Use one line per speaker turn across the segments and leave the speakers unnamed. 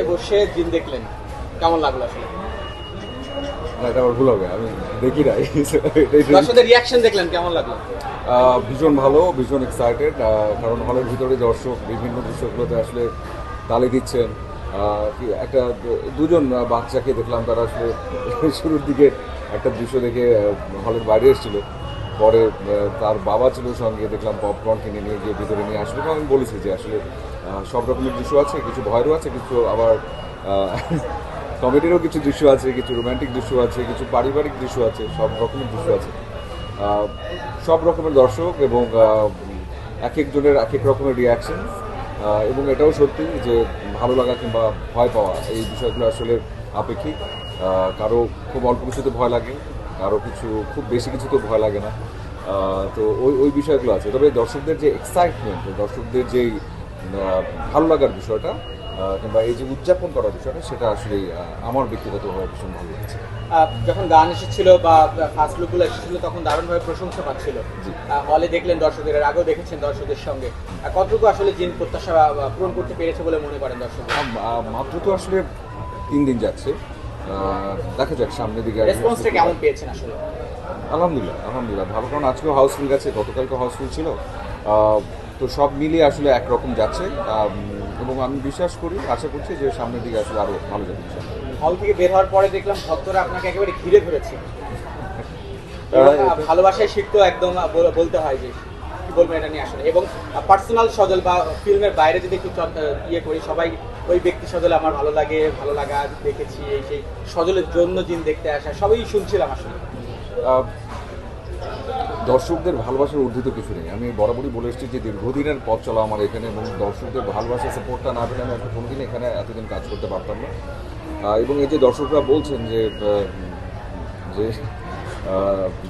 সাথে বসে জিন দেখলেন। কেমন লাগল আসলে?
না এটা আমার ভুল হবে আমি দেখি নাই।
দর্শকদের রিয়াকশন দেখলেন কেমন লাগল?
ভীষণ ভালো ভীষণ এক্সাইটেড কারণ হলের ভিতরে দর্শক বিভিন্ন দৃশ্যগুলোতে আসলে তালি দিচ্ছেন। একটা দুজন বাচ্চাকে দেখলাম তারা আসলে শুরুর দিকে একটা দৃশ্য দেখে হলের বাইরে এসেছিল। পরে তার বাবা ছিল সঙ্গে দেখলাম পপকর্ন কিনে নিয়ে গিয়ে ভিতরে নিয়ে আসলো আমি বলেছি যে আসলে সব রকমের দৃশ্য আছে, কিছু ভয়েরও আছে, কিছু আবার কমেডিরও কিছু দৃশ্য আছে, কিছু রোমান্টিক দৃশ্য আছে, কিছু পারিবারিক দৃশ্য আছে, সব রকমের দৃশ্য আছে। সব রকমের দর্শক এবং এক একজনের এক এক রকমের রিয়াকশন এবং এটাও সত্যি যে ভালো লাগা কিংবা ভয় পাওয়া, এই বিষয়গুলো আসলে আপেক্ষিক। কারও খুব অল্প কিছুতে ভয় লাগে। কারও কিছু খুব বেশি কিছু তো ভয় লাগে না। তো ওই ওই বিষয়গুলো আছে। তবে দর্শকদের যে এক্সাইটমেন্ট দর্শকদের যেই ভালো লাগার বিষয়টা কিংবা এই যে উদযাপন করার বিষয়টা সেটা আসলে আমার ব্যক্তিগতভাবে ভীষণ ভালো লাগছে।
যখন গান এসেছিল বা ফার্স্ট লুকগুলো এসেছিল তখন দারুণভাবে প্রশংসা পাচ্ছিল। হলে দেখলেন দর্শকের এর আগেও দেখেছেন দর্শকদের সঙ্গে। কতটুকু আসলে জিন প্রত্যাশা পূরণ করতে পেরেছে বলে মনে করেন দর্শক
মাত্র তো আসলে তিন দিন যাচ্ছে। দেখা যাক সামনের দিকে
রেসপন্সটা কেমন পেয়েছেন আসলে?
আলহামদুলিল্লাহ আলহামদুলিল্লাহ ভালো। কারণ আজকেও হাউসফুল গেছে গতকালকে হাউসফুল ছিল। তো সব মিলিয়ে আসলে একরকম যাচ্ছে। এবং আমি বিশ্বাস করি আশা করছি যে সামনের দিকে আসলে আরও ভালো যাবে
হল থেকে বের হওয়ার পরে দেখলাম ভক্তরা আপনাকে একেবারে ঘিরে ধরেছে। ভালোবাসায় শিখতো একদম বলতে হয় যে। কি বলব এটা নিয়ে আসলে। এবং পার্সোনাল সজল বা ফিল্মের বাইরে যদি একটু ইয়ে করি, সবাই ওই ব্যক্তি সজল আমার ভালো লাগে, ভালো লাগা দেখেছি, এই সেই সজলের জন্য জিন দেখতে আসা, সবই শুনছিলাম আসলে।
দর্শকদের ভালোবাসার ঊর্ধ্বে কিছু নেই। আমি বরাবরই বলে এসেছি যে দীর্ঘদিনের পথ চলা আমার এখানে এবং দর্শকদের ভালোবাসা সাপোর্টটা না পেলে আমি একটা কোনোদিন এখানে এতদিন কাজ করতে পারতাম না। এবং এই যে দর্শকরা বলছেন যে যে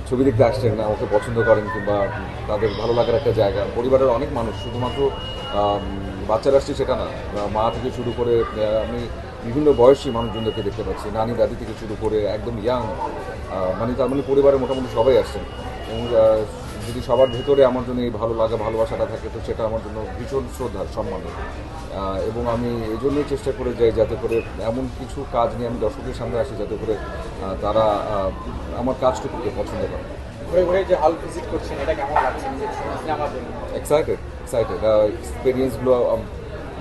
ছবি দেখতে আসছেন না ওকে পছন্দ করেন কিংবা তাদের ভালো লাগার একটা জায়গা। পরিবারের অনেক মানুষ, শুধুমাত্র বাচ্চারা আসছে সেটা না মা থেকে শুরু করে আমি বিভিন্ন বয়সী মানুষজনদেরকে দেখতে পাচ্ছি, নানি, দাদি থেকে শুরু করে, একদম ইয়াং মানে তার মানে পরিবারের মোটামুটি সবাই আসছেন। এবং যদি সবার ভেতরে আমার জন্য এই ভালো লাগা ভালোবাসাটা থাকে তো সেটা আমার জন্য ভীষণ শ্রদ্ধার সম্মান এবং আমি এই জন্যই চেষ্টা করে যাই যাতে করে এমন কিছু কাজ নিয়ে আমি দর্শকের সামনে আসি যাতে করে তারা আমার কাজটুকুকে পছন্দ করে। এক্সাইটেড এক্সাইটেড এক্সপিরিয়েন্সগুলো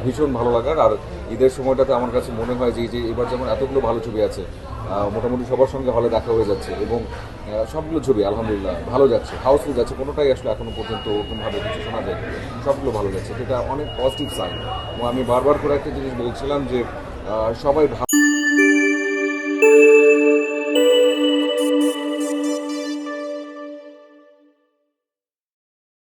ভীষণ ভালো লাগার। আর ঈদের সময়টাতে আমার কাছে মনে হয় যে যে এবার যেমন এতগুলো ভালো ছবি আছে মোটামুটি সবার সঙ্গে হলে দেখা হয়ে যাচ্ছে এবং সবগুলো ছবি আলহামদুলিল্লাহ ভালো যাচ্ছে, হাউসফুল যাচ্ছে, কোনোটাই আসলে এখনও পর্যন্ত ওরকমভাবে কিছু শোনা যায় সবগুলো ভালো যাচ্ছে। এটা অনেক পজিটিভ সাইন এবং আমি বারবার করে একটা জিনিস বলছিলাম যে সবাই